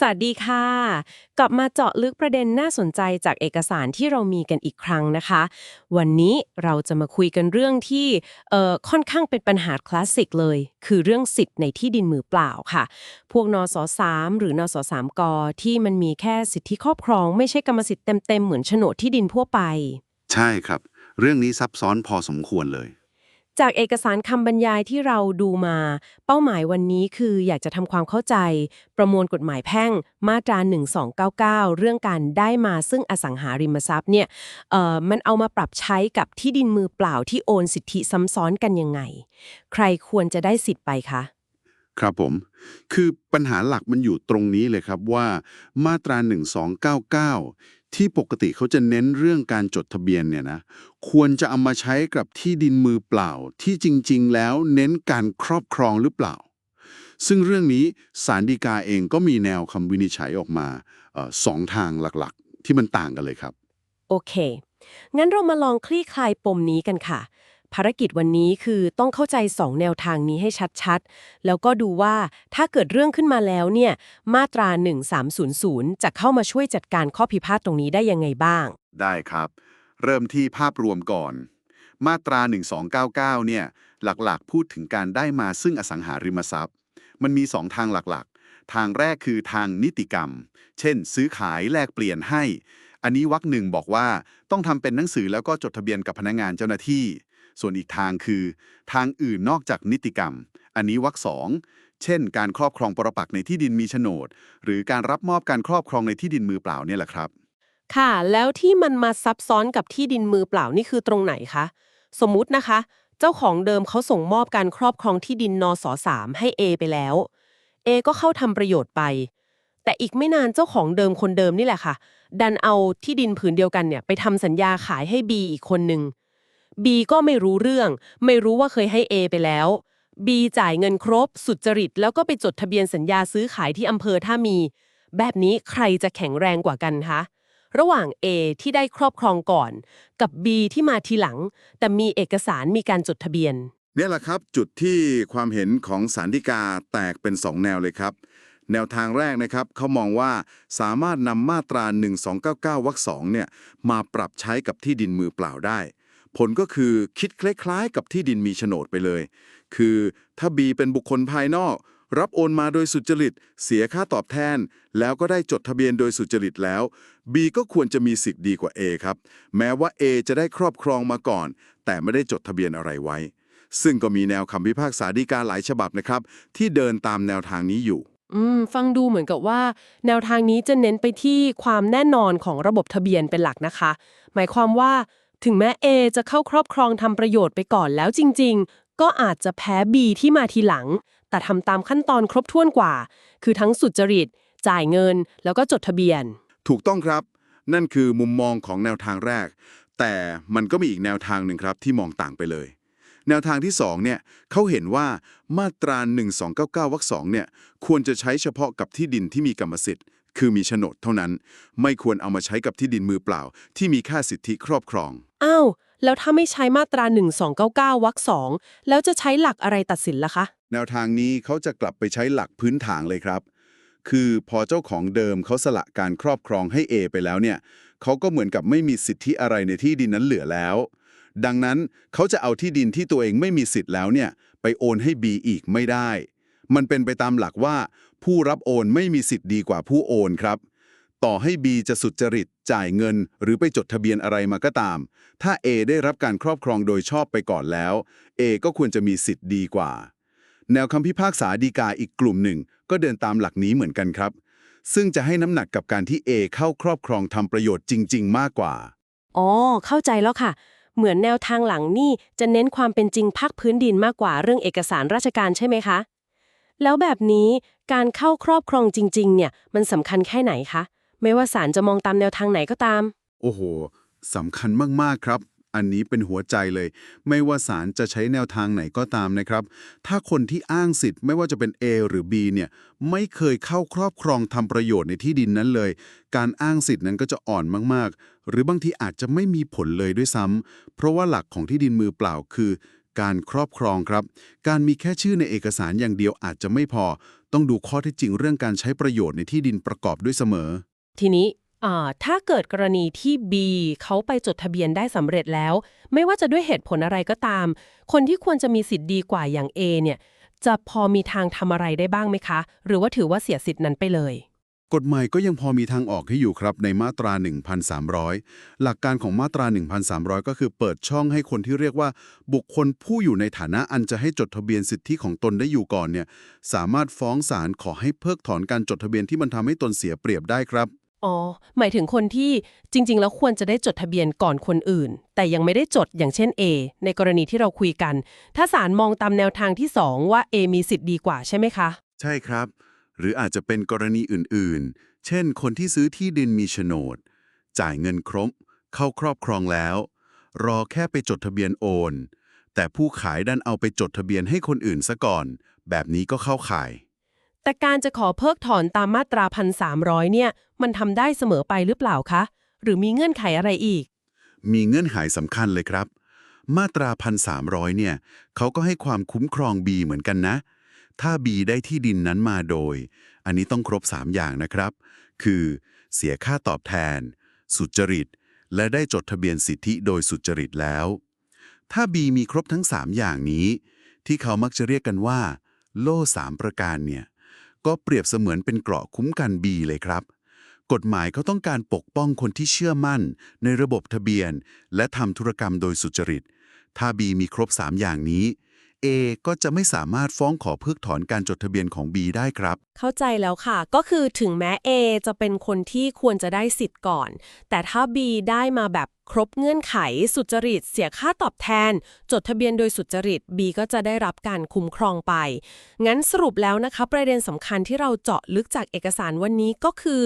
สวัสดีค่ะ กลับมาเจาะลึกประเด็นน่าสนใจจากเอกสารที่เรามีกันอีกครั้งนะคะ วันนี้เราจะมาคุยกันเรื่องที่เอ่อค่อนข้างเป็นปัญหาคลาสสิกเลย คือเรื่องสิทธิ์ในที่ดินมือเปล่าค่ะ พวกนสสามหรือนสสามกที่มันมีแค่สิทธิครอบครอง ไม่ใช่กรรมสิทธิ์เต็มๆเหมือนโฉนดที่ดินทั่วไป ใช่ครับ เรื่องนี้ซับซ้อนพอสมควรเลย จากเอกสารคำบรรยายที่เราดูมา เป้าหมายวันนี้คืออยากจะทำความเข้าใจ ประมวลกฎหมายแพ่งมาตรา 1299 เรื่องการได้มาซึ่งอสังหาริมทรัพย์เนี่ยเอ่อมันเอามาปรับใช้กับที่ดินมือเปล่าที่โอนสิทธิซ้ำซ้อนกันยังไง ใครควรจะได้สิทธิ์ไปคะครับผม คือปัญหาหลักมันอยู่ตรงนี้เลยครับว่ามาตรา 1299 ที่ปกติเขาจะเน้นเรื่องการจดทะเบียนเนี่ยนะควรจะเอามาใช้กับที่ดินมือเปล่า ที่จริง ๆ แล้วเน้นการครอบครองหรือเปล่า ซึ่งเรื่องนี้สารดีกาเองก็มีแนวคำวินิจฉัยออกมาออสองทางหลักๆ ที่มันต่างกันเลยครับ โอเค งั้นเรามาลองคลี่คลายปมนี้กันค่ะ ภารกิจวันนี้คือต้องเข้าใจ 2 แนวทางนี้ให้ชัดๆ แล้วก็ดูว่าถ้าเกิดเรื่องขึ้นมาแล้วเนี่ย มาตรา 1300 จะเข้ามาช่วยจัดการข้อพิพาทตรงนี้ได้ยังไงบ้าง ได้ครับ เริ่มที่ภาพรวมก่อน มาตรา 1299 เนี่ย หลักๆ พูดถึงการได้มาซึ่งอสังหาริมทรัพย์ มันมี 2 ทางหลักๆ ทางแรกคือทางนิติกรรม เช่น ซื้อขายแลกเปลี่ยนให้ อันนี้วรรคหนึ่งบอกว่าต้องทำเป็นหนังสือแล้วก็จดทะเบียนกับพนักงานเจ้าหน้าที่ ส่วนอีกทางคือ ทางอื่นนอกจากนิติกรรม อันนี้วรรคสองเช่น การครอบครองปรปักษ์ในที่ดินมีโฉนด หรือการรับมอบการครอบครองในที่ดินมือเปล่าเนี่ยแหละครับ ค่ะ แล้วที่มันมาซับซ้อนกับที่ดินมือเปล่านี่คือตรงไหนคะสมมุตินะคะ เจ้าของเดิมเขาส่งมอบการครอบครองที่ดินนสสามให้ A ไปแล้ว A ก็เข้าทำประโยชน์ไป แต่อีกไม่นานเจ้าของเดิมคนเดิมนี่แหละค่ะ ดันเอาที่ดินผืนเดียวกันเนี่ยไปทำสัญญาขายให้ B อีกคนนึง B ก็ไม่รู้เรื่อง ไม่รู้ว่าเคยให้ A ไปแล้ว B จ่ายเงินครบ สุจริต แล้วก็ไปจดทะเบียนสัญญาซื้อขายที่อำเภอถ้ามี แบบนี้ใครจะแข็งแรงกว่ากันคะระหว่าง A ที่ได้ครอบครองก่อน กับ B ที่มาทีหลัง แต่มีเอกสารมีการจดทะเบียน เนี่ยแหละครับจุดที่ความเห็นของสารฎีกาแตกเป็น 2 แนวเลยครับ แนวทางแรกนะครับเขามองว่าสามารถนำมาตรา 1299วรรคสองเนี่ยมาปรับใช้กับที่ดินมือเปล่าได้ ผลก็คือคิดคล้ายๆ กับที่ดินมีโฉนดไปเลย คือถ้า B เป็นบุคคลภายนอก รับโอนมาโดยสุจริต เสียค่าตอบแทน แล้วก็ได้จดทะเบียนโดยสุจริตแล้ว B ก็ควรจะมีสิทธิ์ดีกว่า A ครับ แม้ว่า A จะได้ครอบครองมาก่อน แต่ไม่ได้จดทะเบียนอะไรไว้ ซึ่งก็มีแนวคำพิพากษาฎีกาหลายฉบับนะครับ ที่เดินตามแนวทางนี้อยู่อืมฟังดูเหมือนกับว่า แนวทางนี้จะเน้นไปที่ความแน่นอนของระบบทะเบียนเป็นหลักนะคะ หมายความว่า ถึงแม้ A จะเข้าครอบครองทำประโยชน์ไปก่อนแล้วจริง ๆ ก็อาจจะแพ้ B ที่มาทีหลัง แต่ทำตามขั้นตอนครบถ้วนกว่า คือทั้งสุจริต จ่ายเงิน แล้วก็จดทะเบียน ถูกต้องครับ นั่นคือมุมมองของแนวทางแรก แต่มันก็มีอีกแนวทางหนึ่งครับที่มองต่างไปเลย แนวทางที่2เนี่ยเขาเห็นว่ามาตรา1299วรรคสองเนี่ยควรจะใช้เฉพาะกับที่ดินที่มีกรรมสิทธิ์คือมีโฉนดเท่านั้น ไม่ควรเอามาใช้กับที่ดินมือเปล่า ที่มีค่าสิทธิครอบครอง อ้าว แล้วถ้าไม่ใช้มาตรา 1299วรรคสองแล้วจะใช้หลักอะไรตัดสินล่ะคะ แนวทางนี้เขาจะกลับไปใช้หลักพื้นฐานเลยครับ คือพอเจ้าของเดิมเขาสละการครอบครองให้ A ไปแล้วเนี่ยเขาก็เหมือนกับไม่มีสิทธิอะไรในที่ดินนั้นเหลือแล้ว ดังนั้นเขาจะเอาที่ดินที่ตัวเองไม่มีสิทธิ์แล้วเนี่ยไปโอนให้ B อีกไม่ได้ มันเป็นไปตามหลักว่า ผู้รับโอนไม่มีสิทธิ์ดีกว่าผู้โอนครับ ต่อให้ B จะสุจริต จ่ายเงินหรือไปจดทะเบียนอะไรมาก็ตาม ถ้า A ได้รับการครอบครองโดยชอบไปก่อนแล้ว A ก็ควรจะมีสิทธิ์ดีกว่า แนวคำพิพากษาดีกาอีกกลุ่มหนึ่ง ก็เดินตามหลักนี้เหมือนกันครับ ซึ่งจะให้น้ำหนักกับการที่ A เข้าครอบครองทำประโยชน์จริง ๆ มากกว่า อ๋อ เข้าใจแล้วค่ะ เหมือนแนวทางหลังนี่จะเน้นความเป็นจริงภาคพื้นดินมากกว่าเรื่องเอกสารราชการใช่ไหมคะ แล้วแบบนี้การเข้าครอบครองจริง ๆ เนี่ยมันสำคัญแค่ไหนคะ ไม่ว่าศาลจะมองตามแนวทางไหนก็ตาม โอ้โหสำคัญมาก ๆ ครับ อันนี้เป็นหัวใจเลย ไม่ว่าศาลจะใช้แนวทางไหนก็ตามนะครับ ถ้าคนที่อ้างสิทธิ์ไม่ว่าจะเป็น A หรือ B เนี่ยไม่เคยเข้าครอบครองทำประโยชน์ในที่ดินนั้นเลย การอ้างสิทธิ์นั้นก็จะอ่อนมากๆ หรือบางทีอาจจะไม่มีผลเลยด้วยซ้ำเพราะว่าหลักของที่ดินมือเปล่าคือ การครอบครองครับ การมีแค่ชื่อในเอกสารอย่างเดียวอาจจะไม่พอ ต้องดูข้อเท็จจริงเรื่องการใช้ประโยชน์ในที่ดินประกอบด้วยเสมอ ทีนี้ถ้าเกิดกรณีที่ B เขาไปจดทะเบียนได้สำเร็จแล้ว ไม่ว่าจะด้วยเหตุผลอะไรก็ตาม คนที่ควรจะมีสิทธิ์ดีกว่าอย่าง A เนี่ยจะพอมีทางทำอะไรได้บ้างไหมคะ หรือว่าถือว่าเสียสิทธิ์นั้นไปเลย กฎหมายก็ยังพอมีทางออกให้อยู่ครับในมาตรา 1,300 หลักการของมาตรา 1,300 ก็คือเปิดช่องให้คนที่เรียกว่า บุคคลผู้อยู่ในฐานะอันจะให้จดทะเบียนสิทธิของตนได้อยู่ก่อนเนี่ยสามารถฟ้องศาลขอให้เพิกถอนการจดทะเบียนที่มันทำให้ตนเสียเปรียบได้ครับ อ๋อ หมายถึงคนที่จริง ๆ แล้วควรจะได้จดทะเบียนก่อนคนอื่น แต่ยังไม่ได้จดอย่างเช่น A ในกรณีที่เราคุยกัน ถ้าศาลมองตามแนวทางที่ 2 ว่า A มีสิทธิ์ดีกว่าใช่ไหมคะ ใช่ครับ หรืออาจจะเป็นกรณีอื่นๆ เช่น คนที่ซื้อที่ดินมีโฉนด จ่ายเงินครบ เข้าครอบครองแล้ว รอแค่ไปจดทะเบียนโอน แต่ผู้ขายดันเอาไปจดทะเบียนให้คนอื่นซะก่อน แบบนี้ก็เข้าข่าย แต่การจะขอเพิกถอนตามมาตรา 1,300 เนี่ย มันทำได้เสมอไปหรือเปล่าคะ หรือมีเงื่อนไขอะไรอีก มีเงื่อนไขสำคัญเลยครับ มาตรา 1,300 เนี่ยเขาก็ให้ความคุ้มครอง B เหมือนกันนะ ถ้า B ได้ที่ดินนั้นมาโดย อันนี้ต้องครบ 3 อย่างนะครับ คือ เสียค่าตอบแทน สุจริต และได้จดทะเบียนสิทธิโดยสุจริตแล้ว ถ้า B มีครบทั้ง 3 อย่างนี้ ที่เขามักจะเรียกกันว่า โล่3ประการเนี่ย ก็เปรียบเสมือนเป็นเกราะคุ้มกัน B เลยครับ กฎหมายเขาต้องการปกป้องคนที่เชื่อมั่น ในระบบทะเบียน และทำธุรกรรมโดยสุจริต ถ้า B มีครบ 3 อย่างนี้ A ก็จะไม่สามารถฟ้องขอเพิกถอนการจดทะเบียนของ B ได้ครับ เข้าใจแล้วค่ะ ก็คือถึงแม้ A จะเป็นคนที่ควรจะได้สิทธิ์ก่อน แต่ถ้า B ได้มาแบบ ครบเงื่อนไข สุจริต เสียค่าตอบแทน จดทะเบียนโดยสุจริต B ก็จะได้รับการคุ้มครองไป งั้นสรุปแล้วนะคะประเด็นสำคัญที่เราเจาะลึกจากเอกสารวันนี้ก็คือ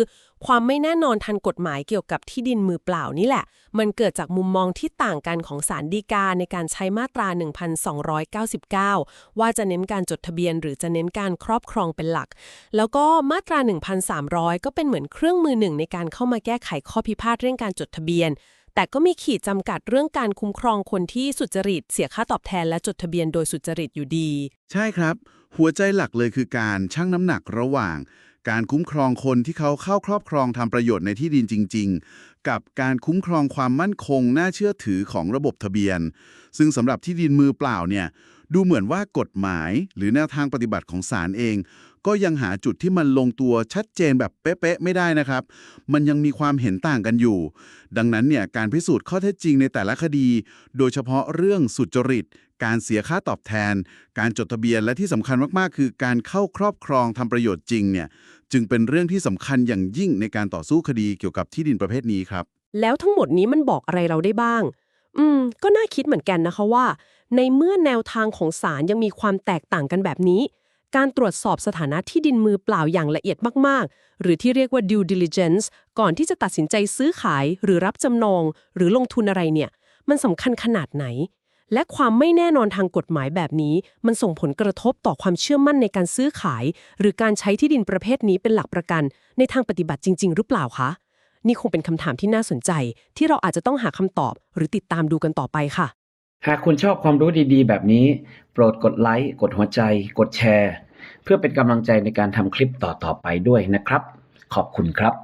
ความไม่แน่นอนทันกฎหมายเกี่ยวกับที่ดินมือเปล่านี่แหละ มันเกิดจากมุมมองที่ต่างกันของศาลฎีกาในการใช้มาตรา 1299 ว่าจะเน้นการจดทะเบียน หรือจะเน้นการครอบครองเป็นหลัก แล้วก็มาตรา 1,300 ก็เป็นเหมือนเครื่องมือหนึ่งในการเข้ามาแก้ไขข้อพิพาทเรื่องการจดทะเบียน แต่ก็มีขีดจำกัดเรื่องการคุ้มครองคนที่สุจริต เสียค่าตอบแทนและจดทะเบียนโดยสุจริตอยู่ดี ใช่ครับ หัวใจหลักเลยคือการชั่งน้ำหนักระหว่าง การคุ้มครองคนที่เขาเข้าครอบครองทำประโยชน์ในที่ดินจริง ๆ กับการคุ้มครองความมั่นคงน่าเชื่อถือของระบบทะเบียน ซึ่งสำหรับที่ดินมือเปล่าเนี่ย ดูเหมือนว่ากฎหมายหรือแนวทางปฏิบัติของศาลเอง ก็ยังหาจุดที่มันลงตัวชัดเจนแบบเป๊ะๆไม่ได้นะครับ มันยังมีความเห็นต่างกันอยู่ ดังนั้นเนี่ยการพิสูจน์ข้อเท็จจริงในแต่ละคดี โดยเฉพาะเรื่องสุจริต การเสียค่าตอบแทน การจดทะเบียนและที่สำคัญมากๆ คือการเข้าครอบครองทำประโยชน์จริงเนี่ยจึงเป็นเรื่องที่สำคัญอย่างยิ่งในการต่อสู้คดีเกี่ยวกับที่ดินประเภทนี้ครับแล้วทั้งหมดนี้มันบอกอะไรเราได้บ้าง อืม ก็น่าคิดเหมือนกันนะคะว่า ในเมื่อแนวทางของศาลยังมีความแตกต่างกันแบบนี้ การตรวจสอบสถานะที่ดินมือเปล่าอย่างละเอียดมาก ๆ หรือที่เรียกว่า due diligence ก่อนที่จะตัดสินใจซื้อขายหรือรับจำนอง หรือลงทุนอะไรเนี่ย มันสำคัญขนาดไหน และความไม่แน่นอนทางกฎหมายแบบนี้ มันส่งผลกระทบต่อความเชื่อมั่นในการซื้อขาย หรือการใช้ที่ดินประเภทนี้เป็นหลักประกัน ในทางปฏิบัติจริง ๆ หรือเปล่าคะ นี่คงเป็นคำถามที่น่าสนใจ ที่เราอาจจะต้องหาคำตอบ หรือติดตามดูกันต่อไปค่ะ หากคุณชอบความรู้ดีๆ แบบนี้ โปรดกดไลค์กดหัวใจ กดแชร์ เพื่อเป็นกำลังใจในการทำคลิปต่อๆไปด้วยนะครับ ขอบคุณครับ